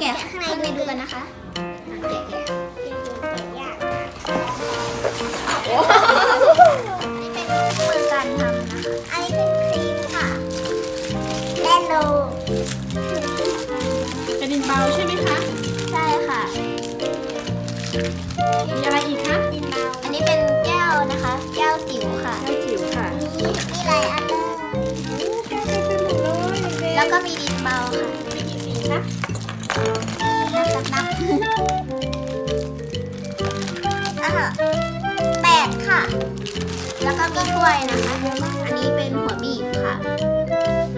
แกะข้างในดูกันนะคะแกะแกะยากโอ้นี่เป็นมือการทำนะคะอันนี้เป็นครีมค่ะแลนโลเป็นดินเบาใช่ไหมคะ ใช่ค่ะ มีอะไรอีกคะ ดินเบา อันนี้เป็นแก้วนะคะ แก้วจิ๋วค่ะ แก้วจิ๋วค่ะมีมีหลายอันเลยแก้วเต็มไปหมดเลยเด็กแล้วก็มีดินเบาค่ะๆมีกี่สีคะนับนับนับ อะค่ะแปดค่ะ แล้วก็มีถ้วยนะคะ อันนี้เป็นหัวบีบค่ะ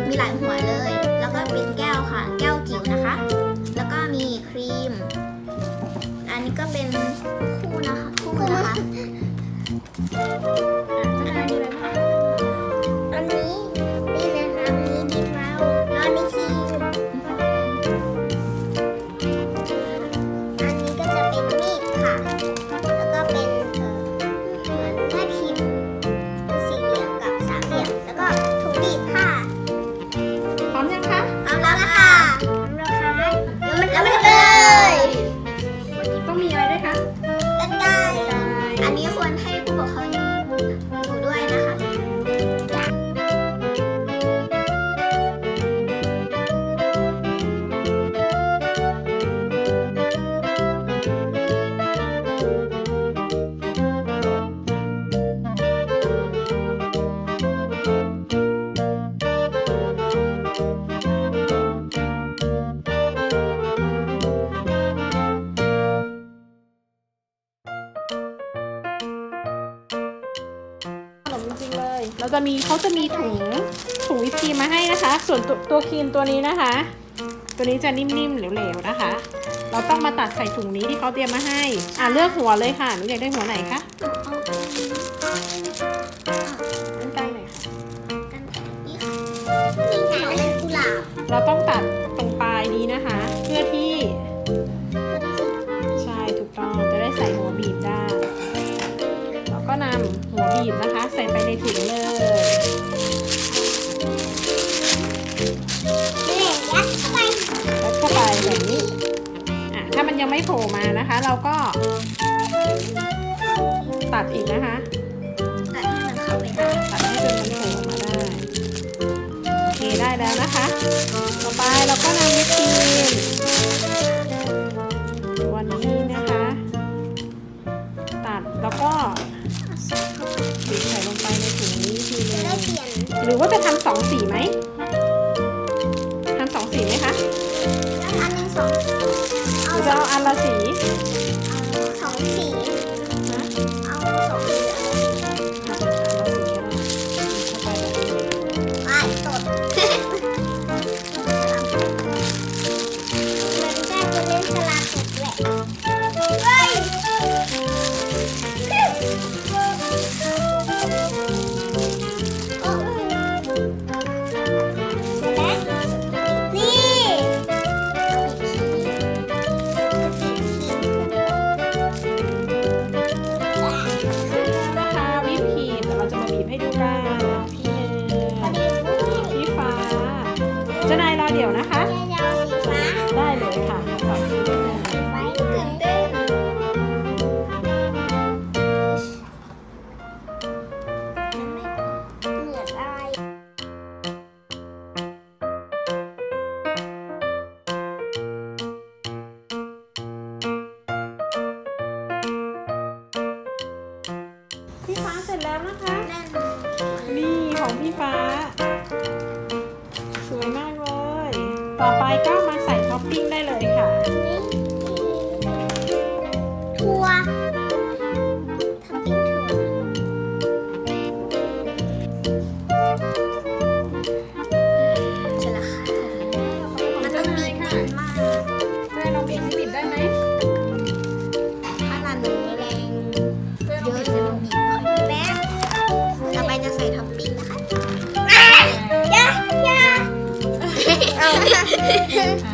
มีหลายหัวเลย แล้วก็เป็นแก้วค่ะ แก้วจิ๋วนะคะ แล้วก็มีครีม อันนี้ก็เป็น คะ เราจะมีเขาจะมีถุงถุงวิปครีมมาให้นะคะ ส่วนตัวตัวครีมตัวนี้นะคะ ตัวนี้จะนิ่มๆเหลวๆนะคะ เราต้องมาตัดใส่ถุงนี้ที่เขาเตรียมมาให้ อะเลือกหัวเลยค่ะหนูอยากได้หัวไหนคะ ในถุงเลยยัดเข้าไปแล้วเข้าไปแบบนี้อะถ้ามันยังไม่โผล่มานะคะ เราก็ ตัดอีกนะคะ ตัดให้มันเข้าไปได้ตัดให้จนมันโผล่มาได้โอเคได้แล้วนะคะ ต่อไปเราก็นำวิปครีม รือว่าจะทำสองสีไหมทำสองสีไหมคะอันหนึ่งสองหเอารือสจะองเอาอันละสี เอาสองสี ของพี่ Yeah.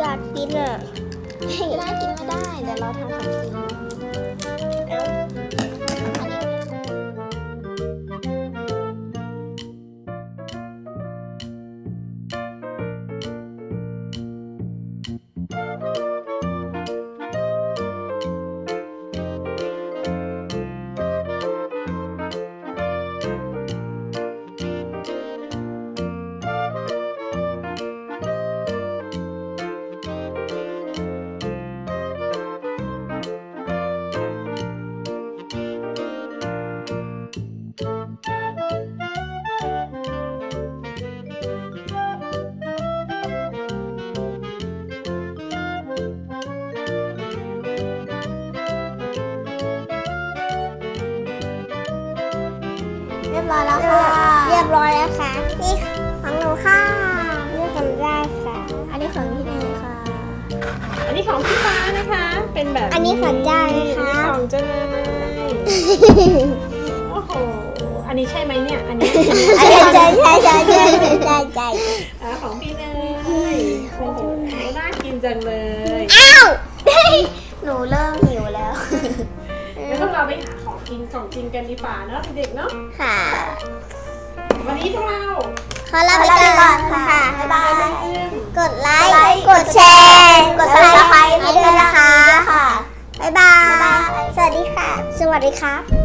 อยากกินอะไม่ได้กินไม่ได้เดี๋ยวเราทำของจริงอัน ยบร้อยแล้วค่ะ เรียบร้อยแล้วค่ะ นี่ของหนูค่ะเลือกกันได้ค่ะ อันนี้ของพี่เนยค่ะ อันนี้ของพี่ฟ้านะคะ เป็นแบบอันนี้ของจ้านะคะ อัของเจ้าเลยโอ้โห อันนี้ใช่ไหมเนี่ย อันนี้ใช่ใช่ใช่ใช่ใช่ใช่ใช่อ่าของพี่เนยโอ้โหน่ากินจังเลย อ้าว หนูเริ่มหิวแล้ว แล้วพวกเราไปหาของ กินของกินกันดีกว่าเนอะเด็กๆเนาะค่ะวันนี้พวกเราขอลาไปก่อนค่ะ บ๊ายบาย กดไลค์ กดแชร์ กดซับสไครต์ให้ด้วยนะคะค่ะบ๊ายบาย สวัสดีค่ะ สวัสดีครับ